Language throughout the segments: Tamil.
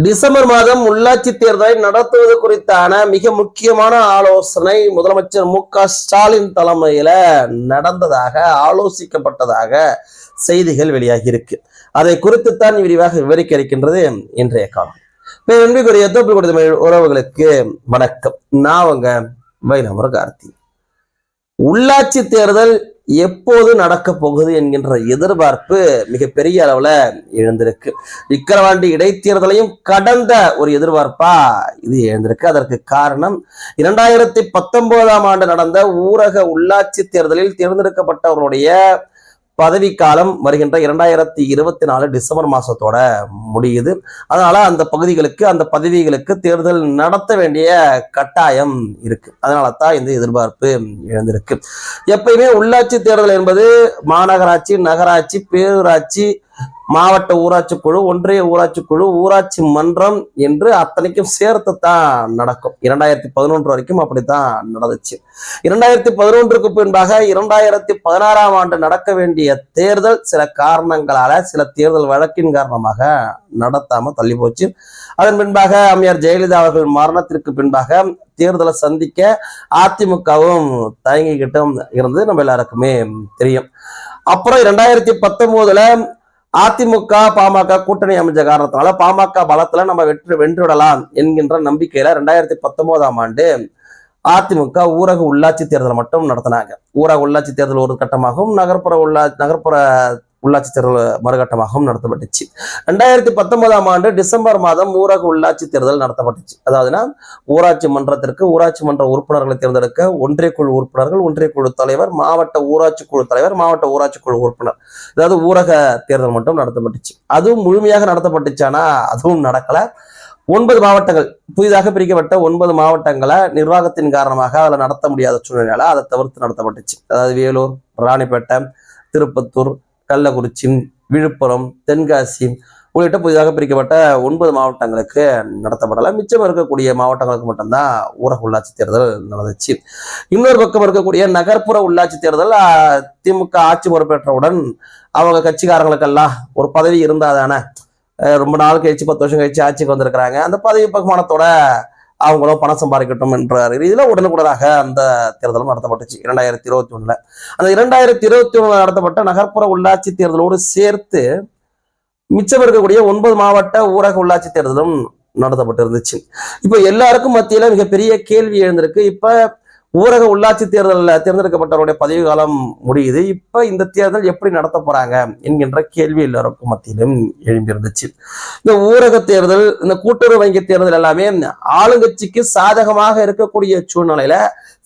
டிசம்பர் மாதம் உள்ளாட்சி தேர்தலை நடத்துவது குறித்தான மிக முக்கியமான ஆலோசனை முதலமைச்சர் மு க ஸ்டாலின் தலைமையில நடந்ததாக ஆலோசிக்கப்பட்டதாக செய்திகள் வெளியாகி இருக்கு அதை குறித்துத்தான் விரிவாக விவரிக்க இருக்கின்றது இன்றைய காலம் அன்பிற்குரிய தோப்பு கொடுத்த உறவுகளுக்கு வணக்கம். நான் உங்க வைரமுரு கார்த்தி உள்ளாட்சி தேர்தல் எப்போது நடக்க போகுது என்கின்ற எதிர்பார்ப்பு மிகப்பெரிய அளவுல எழுந்திருக்கு. விக்கிரவாண்டி இடைத்தேர்தலையும் கடந்த ஒரு எதிர்பார்ப்பா இது எழுந்திருக்கு. அதற்கு காரணம் இரண்டாயிரத்தி பத்தொன்பதாம் ஆண்டு நடந்த ஊரக உள்ளாட்சி தேர்தலில் தேர்ந்தெடுக்கப்பட்டவர்களுடைய பதவிக்காலம் வருகின்ற இரண்டாயிரத்தி இருபத்தி நாலு டிசம்பர் மாதத்தோட முடியுது. அதனால் அந்த பகுதிகளுக்கு அந்த பதவிகளுக்கு தேர்தல் நடத்த வேண்டிய கட்டாயம் இருக்குது அதனால தான் இந்த எதிர்பார்ப்பு எழுந்திருக்கு. எப்பயுமே உள்ளாட்சி தேர்தல் என்பது மாநகராட்சி நகராட்சி பேரூராட்சி மாவட்ட ஊராட்சி குழு ஒன்றிய ஊராட்சி குழு ஊராட்சி மன்றம் என்று அத்தனைக்கும் சேர்த்து தான் நடக்கும். இரண்டாயிரத்தி பதினொன்று வரைக்கும் அப்படித்தான் நடந்துச்சு. இரண்டாயிரத்தி பதினொன்றுக்கு பின்பாக இரண்டாயிரத்தி பதினாறாம் ஆண்டு நடக்க வேண்டிய தேர்தல் சில காரணங்களால சில தேர்தல் வழக்கின் காரணமாக நடத்தாம தள்ளி போச்சு அதன் பின்பாக அம்மையார் ஜெயலலிதா அவர்கள் மரணத்திற்கு பின்பாக தேர்தலை சந்திக்க அதிமுகவும் தயங்கிக்கிட்டும் இருந்து நம்ம எல்லாருக்குமே தெரியும். அப்புறம் இரண்டாயிரத்தி பத்தொன்பதுல அதிமுக பாமக கூட்டணி அமைஞ்ச காரணத்தினால பாமக பலத்துல நம்ம வெற்றி வென்றுவிடலாம் என்கின்ற நம்பிக்கையில ரெண்டாயிரத்தி பத்தொன்பதாம் ஆண்டு அதிமுக ஊரக உள்ளாட்சி தேர்தல் மட்டும் நடத்தினாங்க. ஊரக உள்ளாட்சி தேர்தல் ஒரு கட்டமாகவும் நகர்ப்புற உள்ளா நகர்ப்புற உள்ளாட்சி தேர்தல் மறுகட்டமாகவும் நடத்தப்பட்டுச்சு. ரெண்டாயிரத்தி பத்தொன்பதாம் ஆண்டு டிசம்பர் மாதம் ஊரக உள்ளாட்சி தேர்தல் நடத்தப்பட்டுச்சு. அதாவதுன்னா ஊராட்சி மன்றத்திற்கு ஊராட்சி மன்ற உறுப்பினர்களை தேர்ந்தெடுக்க ஒன்றிய குழு உறுப்பினர்கள் ஒன்றிய குழு தலைவர் மாவட்ட ஊராட்சி குழு தலைவர் மாவட்ட ஊராட்சி குழு உறுப்பினர். அதாவது ஊரக தேர்தல் மட்டும் நடத்தப்பட்டுச்சு. அதுவும் முழுமையாக நடத்தப்பட்டுச்சானா அதுவும் நடக்கல. ஒன்பது மாவட்டங்கள் புதிதாக பிரிக்கப்பட்ட ஒன்பது மாவட்டங்களை நிர்வாகத்தின் காரணமாக அதில் நடத்த முடியாத சூழ்நிலையால் அதை தவிர்த்து நடத்தப்பட்டுச்சு. அதாவது வேலூர் ராணிப்பேட்டை திருப்பத்தூர் கள்ளக்குறிச்சி விழுப்புரம் தென்காசி உள்ளிட்ட புதிதாக பிரிக்கப்பட்ட ஒன்பது மாவட்டங்களுக்கு நடத்தப்படலாம். மிச்சம் இருக்கக்கூடிய மாவட்டங்களுக்கு மட்டும்தான் ஊரக உள்ளாட்சி தேர்தல் நடந்துச்சு. இன்னொரு பக்கம் இருக்கக்கூடிய நகர்ப்புற உள்ளாட்சி தேர்தல் திமுக ஆட்சி பொறுப்பேற்றவுடன் அவங்க கட்சிக்காரங்களுக்கெல்லாம் ஒரு பதவி இருந்தாதானே தானே ரொம்ப நாள் கழிச்சு பத்து வருஷம் கழிச்சு ஆட்சிக்கு வந்திருக்கிறாங்க. அந்த பதவி பகுமானத்தோட அவங்களும் பணம் சம்பாதிக்கட்டும் என்ற ரீதியில் உடனுக்குடனாக அந்த தேர்தலும் நடத்தப்பட்டுச்சு. இரண்டாயிரத்தி இருபத்தி ஒன்றில் அந்த இரண்டாயிரத்தி இருபத்தி ஒன்றில் நடத்தப்பட்ட நகர்ப்புற உள்ளாட்சி தேர்தலோடு சேர்த்து மிச்சம் இருக்கக்கூடிய ஒன்பது மாவட்ட ஊரக உள்ளாட்சி தேர்தலும் நடத்தப்பட்டு இருந்துச்சு இப்போ எல்லாருக்கும் மத்தியில மிகப்பெரிய கேள்வி எழுந்திருக்கு. இப்போ ஊரக உள்ளாட்சி தேர்தலில் தேர்ந்தெடுக்கப்பட்டவருடைய பதவி காலம் முடியுது. இப்போ இந்த தேர்தல் எப்படி நடத்த போறாங்க என்கின்ற கேள்வி எல்லாருக்கும் மத்தியிலும் எழும்பியிருந்துச்சு. இந்த ஊரக தேர்தல் இந்த கூட்டுறவு வங்கி தேர்தல் எல்லாமே ஆளுங்கட்சிக்கு சாதகமாக இருக்கக்கூடிய சூழ்நிலையில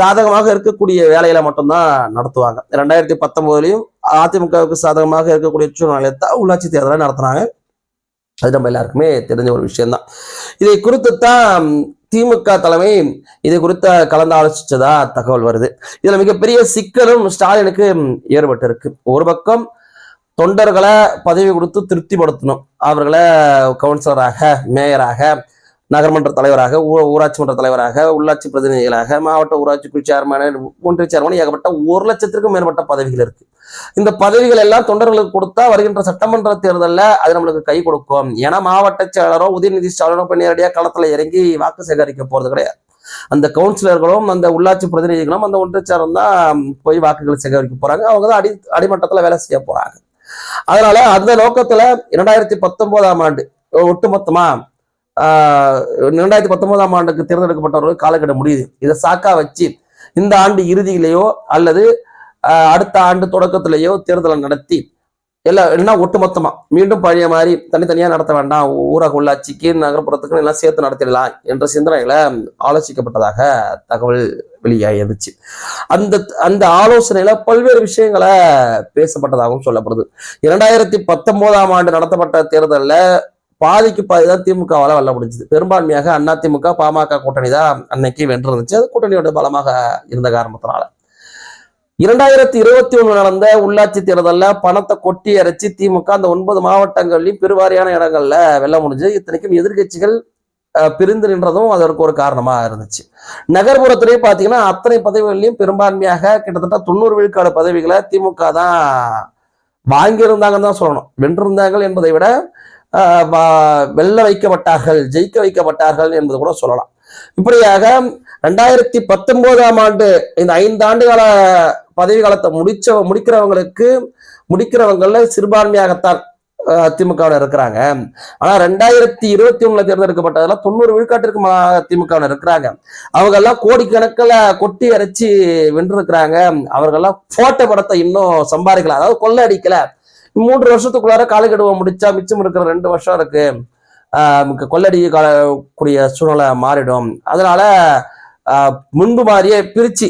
சாதகமாக இருக்கக்கூடிய வேலையில மட்டும்தான் நடத்துவாங்க. ரெண்டாயிரத்தி பத்தொன்பதுலையும் அதிமுகவுக்கு சாதகமாக இருக்கக்கூடிய சூழ்நிலையை தான் உள்ளாட்சி தேர்தலை நடத்துனாங்க அது நம்ம எல்லாருக்குமே தெரிஞ்ச ஒரு விஷயம்தான். இதை குறித்து தான் திமுக தலைமை இது குறித்த கலந்து ஆலோசிச்சதா தகவல் வருது. இதுல மிகப்பெரிய சிக்கலும் ஸ்டாலினுக்கு ஏற்பட்டு இருக்கு ஒரு பக்கம் தொண்டர்களை பதவி கொடுத்து திருப்திப்படுத்தணும். அவர்களை கவுன்சிலராக மேயராக நகர்மன்ற தலைவராக ஊராட்சி மன்ற தலைவராக உள்ளாட்சி பிரதிநிதிகளாக மாவட்ட ஊராட்சி குழு சேர்மன் ஒன்றிய சேர்மன் ஏகப்பட்ட ஒரு லட்சத்திற்கும் மேற்பட்ட பதவிகள் இருக்கு. இந்த பதவிகள் எல்லாம் தொண்டர்களுக்கு கொடுத்தா வருகின்ற சட்டமன்ற தேர்தலில் அது நம்மளுக்கு கை கொடுக்கும். ஏன்னா மாவட்ட செயலரோ உதயநிதி ஸ்டாலினோ இப்போ நேரடியாக களத்தில் இறங்கி வாக்கு சேகரிக்க போறது கிடையாது. அந்த கவுன்சிலர்களும் அந்த உள்ளாட்சி பிரதிநிதிகளும் அந்த ஒன்றிய சேரம் தான் போய் வாக்குகள் சேகரிக்க போறாங்க. அவங்க தான் அடி அடிமட்டத்துல வேலை செய்ய போறாங்க. அதனால அந்த நோக்கத்துல இரண்டாயிரத்தி பத்தொன்பதாம் ஆண்டு ஒட்டுமொத்தமா ஆஹ் இரண்டாயிரத்தி பத்தொன்பதாம் ஆண்டுக்கு தேர்ந்தெடுக்கப்பட்டவர்கள் காலக்கெடு முடியுது. இதை சாக்கா வச்சு இந்த ஆண்டு இறுதியிலேயோ அல்லது ஆஹ் அடுத்த ஆண்டு தொடக்கத்திலேயோ தேர்தலை நடத்தி எல்லாம் இல்லைன்னா ஒட்டுமொத்தமா மீண்டும் பழைய மாதிரி தனித்தனியா நடத்த வேண்டாம். ஊரக உள்ளாட்சிக்கு நகர்ப்புறத்துக்கு எல்லாம் சேர்த்து நடத்திடலாம் என்ற சிந்தனைகளை ஆலோசிக்கப்பட்டதாக தகவல் வெளியாகிருந்துச்சு அந்த அந்த ஆலோசனையில பல்வேறு விஷயங்களை பேசப்பட்டதாகவும் சொல்லப்படுது. இரண்டாயிரத்தி பத்தொன்பதாம் ஆண்டு நடத்தப்பட்ட தேர்தலில் பாதிக்கு பாதி தான் திமுகவால வெல்ல முடிஞ்சது. பெரும்பான்மையாக அண்ணா திமுக பாமக கூட்டணி தான் அன்னைக்கு வென்றிருந்துச்சு. அது கூட்டணியோட பலமாக இருந்த காரணத்தினால. இரண்டாயிரத்தி இருபத்தி ஒண்ணு நடந்த உள்ளாட்சி தேர்தலில் பணத்தை கொட்டி அரைச்சி திமுக அந்த ஒன்பது மாவட்டங்கள்லையும் பெருவாரியான இடங்கள்ல வெல்ல முடிஞ்சது. இத்தனைக்கும் எதிர்கட்சிகள் பிரிந்து நின்றதும் அதற்கு ஒரு காரணமா இருந்துச்சு. நகர்ப்புறத்திலேயே பாத்தீங்கன்னா அத்தனை பதவிகள்லயும் பெரும்பான்மையாக கிட்டத்தட்ட தொண்ணூறு விழுக்காடு பதவிகளை திமுக தான் வாங்கியிருந்தாங்கன்னு தான் சொல்லணும். வென்றிருந்தாங்க என்பதை விட வெல்ல வைக்கப்பட்டார்கள் ஜெயிக்க வைக்கப்பட்டார்கள் என்பது கூட சொல்லலாம். இப்படியாக ரெண்டாயிரத்தி பத்தொன்பதாம் ஆண்டு இந்த ஐந்து ஆண்டு கால பதவி காலத்தை முடிச்ச முடிக்கிறவங்களுக்கு முடிக்கிறவங்கள சிறுபான்மையாகத்தான் ஆஹ் திமுகவில் இருக்கிறாங்க. ஆனா ரெண்டாயிரத்தி இருபத்தி ஒண்ணுல தேர்ந்தெடுக்கப்பட்டதுல தொண்ணூறு விழுக்காட்டிற்கு மா- திமுகவில் இருக்கிறாங்க. அவங்க எல்லாம் கோடிக்கணக்கில் கொட்டி அரைச்சி வென்றிருக்கிறாங்க. அவர்கள்லாம் போட்ட படத்தை இன்னும் சம்பாதிக்கல. அதாவது கொள்ளை அடிக்கல. மூன்று வருஷத்துக்குள்ளார காலக்கெடுவை முடிச்சா மிச்சம் இருக்கிற ரெண்டு வருஷம் இருக்கு. ஆஹ் கொள்ளடி கூடிய சூழ்நிலை மாறிடும். அதனால முன்பு மாதிரியே பிரிச்சு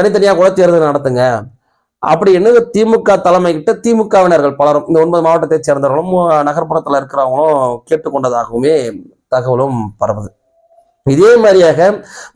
தனித்தனியா கூட தேர்தல் நடத்துங்க. அப்படின்னு திமுக தலைமை கிட்ட திமுகவினர்கள் பலரும் இந்த ஒன்பது மாவட்டத்தை சேர்ந்தவர்களும் நகர்ப்புறத்துல இருக்கிறவங்களும் கேட்டுக்கொண்டதாகவுமே தகவலும் பரவுது. இதே மாதிரியாக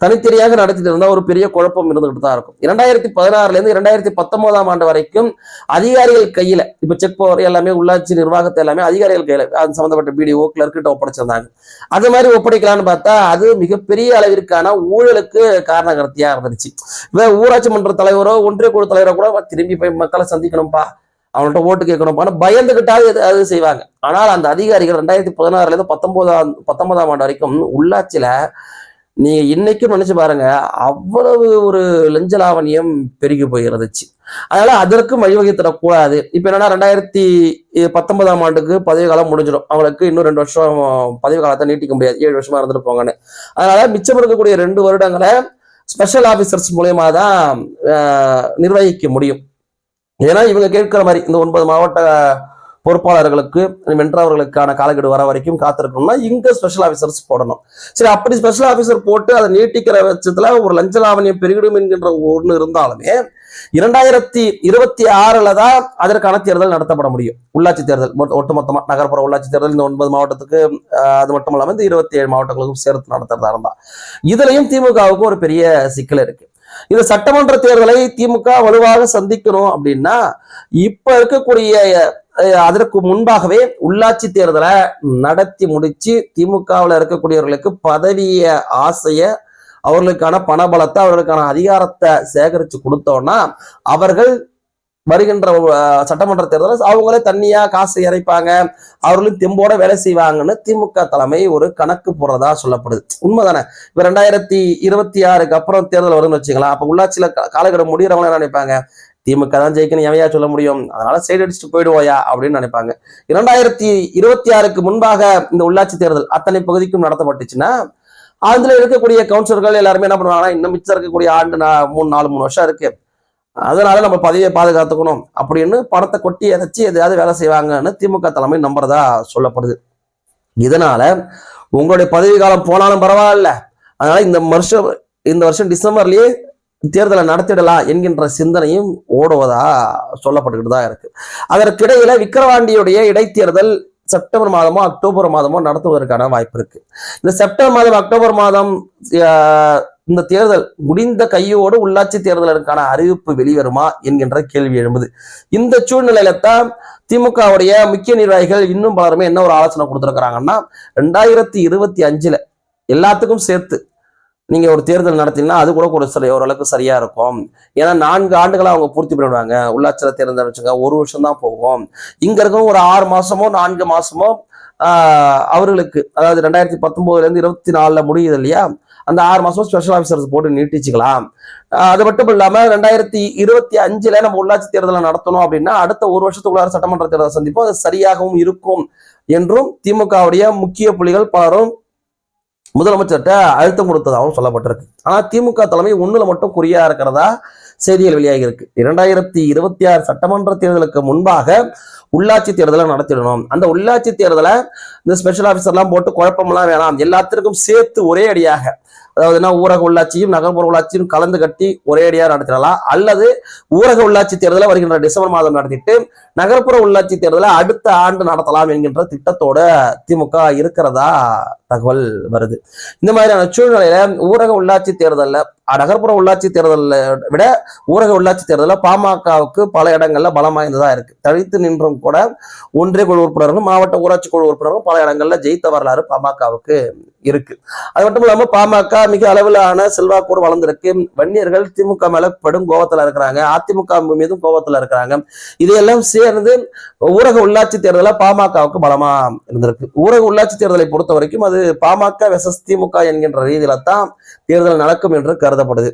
தனித்தனியாக நடத்திட்டு இருந்தா ஒரு பெரிய குழப்பம் இருந்துகிட்டு தான் இருக்கும். இரண்டாயிரத்தி பதினாறுல இருந்து இரண்டாயிரத்தி பத்தொன்பதாம் ஆண்டு வரைக்கும் அதிகாரிகள் கையில இப்ப செக் பவர் எல்லாமே உள்ளாட்சி நிர்வாகத்தை எல்லாமே அதிகாரிகள் கையில அது சம்பந்தப்பட்ட பிடிஓ கிளர்க்கிட்ட ஒப்படைச்சிருந்தாங்க. அது மாதிரி ஒப்படைக்கலாம்னு பார்த்தா அது மிகப்பெரிய அளவிற்கான ஊழலுக்கு காரணகர்த்தியா இருந்துச்சு இப்ப ஊராட்சி மன்ற தலைவரோ ஒன்றிய குழு தலைவரோ கூட திரும்பி போய் மக்களை சந்திக்கணும்ப்பா அவன்கிட்ட ஓட்டு கேட்கணும் பயந்துகிட்டாவது அது செய்வாங்க. ஆனால் அந்த அதிகாரிகள் ரெண்டாயிரத்தி பதினாறுல இருந்து பத்தொன்பதாம் பத்தொன்பதாம் ஆண்டு வரைக்கும் உள்ளாட்சியில நீங்க இன்னைக்கும் நினைச்சு பாருங்க அவ்வளவு ஒரு லஞ்ச லாவணியம் பெருகி போயிருந்துச்சு. அதனால அதற்கும் வழிவகை தரக்கூடாது. இப்ப என்னன்னா ரெண்டாயிரத்தி பத்தொன்பதாம் ஆண்டுக்கு பதவி காலம் முடிஞ்சிடும். அவங்களுக்கு இன்னும் ரெண்டு வருஷம் பதவி காலத்தை நீட்டிக்க முடியாது. ஏழு வருஷமா இருந்துட்டு போங்கன்னு அதனால மிச்சம் இருக்கக்கூடிய ரெண்டு வருடங்களை ஸ்பெஷல் ஆபீசர்ஸ் மூலயமா தான் நிர்வகிக்க முடியும். ஏன்னா இவங்க கேட்கிற மாதிரி இந்த ஒன்பது மாவட்ட பொறுப்பாளர்களுக்கு வென்றவர்களுக்கான காலக்கெடு வர வரைக்கும் காத்திருக்கணும்னா இங்க ஸ்பெஷல் ஆபீசர்ஸ் போடணும். சரி அப்படி ஸ்பெஷல் ஆபீசர் போட்டு அதை நீட்டிக்கிற பட்சத்துல ஒரு லஞ்ச லாவணியம் பெருகிடும் என்கின்ற ஒண்ணு இருந்தாலுமே இரண்டாயிரத்தி இருபத்தி ஆறுல தான் அதற்கான தேர்தல் நடத்தப்பட முடியும். உள்ளாட்சி தேர்தல் ஒட்டுமொத்தமா நகர்ப்புற உள்ளாட்சி தேர்தல் இந்த ஒன்பது மாவட்டத்துக்கு அது மட்டும் இல்லாமல் இந்த இருபத்தி ஏழு மாவட்டங்களுக்கும் சேர்த்து நடத்துறதா இருந்தா. இதுலயும் திமுகவுக்கு ஒரு பெரிய சிக்கல் இருக்கு. இந்த சட்டமன்ற தேர்தலை திமுக வலுவாக சந்திக்கணும் அப்படின்னா இப்ப இருக்கக்கூடிய அதற்கு முன்பாகவே உள்ளாட்சி தேர்தலை நடத்தி முடிச்சு திமுகவில் இருக்கக்கூடியவர்களுக்கு பதவிய ஆசைய அவர்களுக்கான பணபலத்தை அவர்களுக்கான அதிகாரத்தை சேகரிச்சு கொடுத்தோம்னா அவர்கள் வருகின்ற சட்டமன்ற தேர்தலில் அவங்களே தண்ணியா காசு இறைப்பாங்க. அவர்களும் தெம்போட வேலை செய்வாங்கன்னு திமுக தலைமை ஒரு கணக்கு போடுறதா சொல்லப்படுது. உண்மைதானே? இப்ப ரெண்டாயிரத்தி இருபத்தி ஆறுக்கு அப்புறம் தேர்தல் வரும்னு வச்சுக்கலாம் அப்ப உள்ளாட்சியில காலகட்டம் காலக்கெடு முடியறவங்க என்ன நினைப்பாங்க? திமுக தான் ஜெயிக்கணும் எவையா சொல்ல முடியும்? அதனால சைடு அடிச்சுட்டு போயிடுவோயா? அப்படின்னு நினைப்பாங்க. இரண்டாயிரத்தி இருபத்தி ஆறுக்கு முன்பாக இந்த உள்ளாட்சி தேர்தல் அத்தனை பகுதிக்கும் நடத்தப்பட்டுச்சுன்னா அதுல இருக்கக்கூடிய கவுன்சிலர்கள் எல்லாருமே என்ன பண்ணுவாங்கன்னா இன்னும் மிச்சம் இருக்கக்கூடிய ஆண்டு மூணு நாலு மூணு வருஷம் இருக்கு. அதனால நம்ம பதவியை பாதுகாத்துக்கணும். அப்படின்னு பணத்தை கொட்டி எதைச்சு எதையாவது வேலை செய்வாங்கன்னு திமுக தலைமை நம்புறதா சொல்லப்படுது. இதனால உங்களுடைய பதவி காலம் போனாலும் பரவாயில்ல. அதனால இந்த வருஷம் இந்த வருஷம் டிசம்பர்லயே தேர்தலை நடத்திடலாம் என்கின்ற சிந்தனையும் ஓடுவதா சொல்லப்பட்டுக்கிட்டு தான் இருக்கு. அதற்கிடையில விக்கிரவாண்டியுடைய இடைத்தேர்தல் செப்டம்பர் மாதமோ அக்டோபர் மாதமோ நடத்துவதற்கான வாய்ப்பு இருக்கு. இந்த செப்டம்பர் மாதம் அக்டோபர் மாதம் இந்த தேர்தல் முடிந்த கையோடு உள்ளாட்சி தேர்தலுக்கான அறிவிப்பு வெளிவருமா என்கின்ற கேள்வி எழும்புது. இந்த சூழ்நிலையில தான் திமுகவுடைய முக்கிய நிர்வாகிகள் இன்னும் பலருமே என்ன ஒரு ஆலோசனை கொடுத்துருக்குறாங்கன்னா ரெண்டாயிரத்தி இருபத்தி அஞ்சுல எல்லாத்துக்கும் சேர்த்து நீங்க ஒரு தேர்தல் நடத்தினா அது கூட கூட சரி ஓரளவுக்கு சரியா இருக்கும். ஏன்னா நான்கு ஆண்டுகளை அவங்க பூர்த்தி பண்ணிடுவாங்க. உள்ளாட்சியில் தேர்தல் வச்சுங்க ஒரு வருஷம் தான் போகும். இங்க இருக்கும் ஒரு ஆறு மாசமோ நான்கு மாசமோ அவர்களுக்கு அதாவது ரெண்டாயிரத்தி பத்தொன்பதுல இருந்து இருபத்தி நாலுல முடியுது இல்லையா? அந்த ஆறு மாசம் ஸ்பெஷல் ஆஃபீஸர்ஸ் போட்டு நீட்டிச்சுக்கலாம். அது மட்டும் இல்லாம ரெண்டாயிரத்தி இருபத்தி அஞ்சுல நம்ம உள்ளாட்சி தேர்தலை நடத்தணும் அப்படின்னா அடுத்த ஒரு வருஷத்துக்குள்ளார சட்டமன்ற தேர்தலை சந்திப்போம். அது சரியாகவும் இருக்கும் என்றும் திமுகவுடைய முக்கிய புலிகள் பலரும் முதலமைச்சர்கிட்ட அழுத்தம் கொடுத்ததாகவும் சொல்லப்பட்டிருக்கு. ஆனா திமுக தலைமை ஒண்ணுல மட்டும் குறியா இருக்கிறதா செய்திகள் வெளியாகி இருக்கு. இரண்டாயிரத்தி இருபத்தி ஆறு சட்டமன்ற தேர்தலுக்கு முன்பாக உள்ளாட்சி தேர்தலை நடத்திடணும். அந்த உள்ளாட்சி தேர்தலை இந்த ஸ்பெஷல் ஆஃபீஸர்லாம் போட்டு குழப்பம்லாம் வேணாம். எல்லாத்திற்கும் சேர்த்து ஒரே அடியாக அதாவதுன்னா ஊரக உள்ளாட்சியும் நகர்ப்புற உள்ளாட்சியும் கலந்து கட்டி ஒரே அடியாக நடத்திடலாம். அல்லது ஊரக உள்ளாட்சி தேர்தலை வருகின்ற டிசம்பர் மாதம் நடத்திட்டு நகர்ப்புற உள்ளாட்சி தேர்தலை அடுத்த ஆண்டு நடத்தலாம் என்கின்ற திட்டத்தோட திமுக இருக்கிறதா? தகவல் வருது. இந்த மாதிரியான சூழ்நிலையில ஊரக உள்ளாட்சி தேர்தலில் நகர்ப்புற உள்ளாட்சி தேர்தலை விட ஊரக உள்ளாட்சி தேர்தலில் பாமகவுக்கு பல இடங்கள்ல பலம் வாய்ந்ததா இருக்கு. தழித்து நின்றும் கூட ஒன்றிய குழு உறுப்பினர்களும் மாவட்ட ஊராட்சி குழு உறுப்பினர்களும் பல இடங்கள்ல ஜெயித்த வரலாறு பாமகவுக்கு இருக்கு. அது மட்டும் இல்லாம பாமக மிக அளவிலான செல்வாக்கோடு வளர்ந்திருக்கு. வன்னியர்கள் திமுக மேல படும் கோபத்துல இருக்கிறாங்க. அதிமுக மீதும் கோபத்துல இருக்கிறாங்க. இதையெல்லாம் சேர்ந்து ஊரக உள்ளாட்சி தேர்தலில் பாமகவுக்கு பலமா இருந்திருக்கு. ஊரக உள்ளாட்சி தேர்தலை பொறுத்த வரைக்கும் அது பாமக வெசஸ் திமுக என்கின்ற ரீதியில தான் தேர்தல் நடக்கும் என்று கருதப்படுது.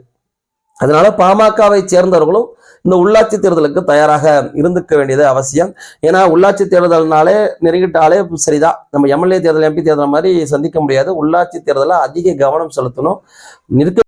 அதனால பாமகவை சேர்ந்தவர்களும் இந்த உள்ளாட்சி தேர்தலுக்கு தயாராக இருந்துக்க வேண்டியது அவசியம். ஏன்னா உள்ளாட்சி தேர்தல்னாலே நெருங்கிட்டாலே சரிதான் நம்ம எம்எல்ஏ தேர்தல் எம்பி தேர்தல் மாதிரி சந்திக்க முடியாது. உள்ளாட்சி தேர்தலில் அதிக கவனம் செலுத்தணும். நிற்க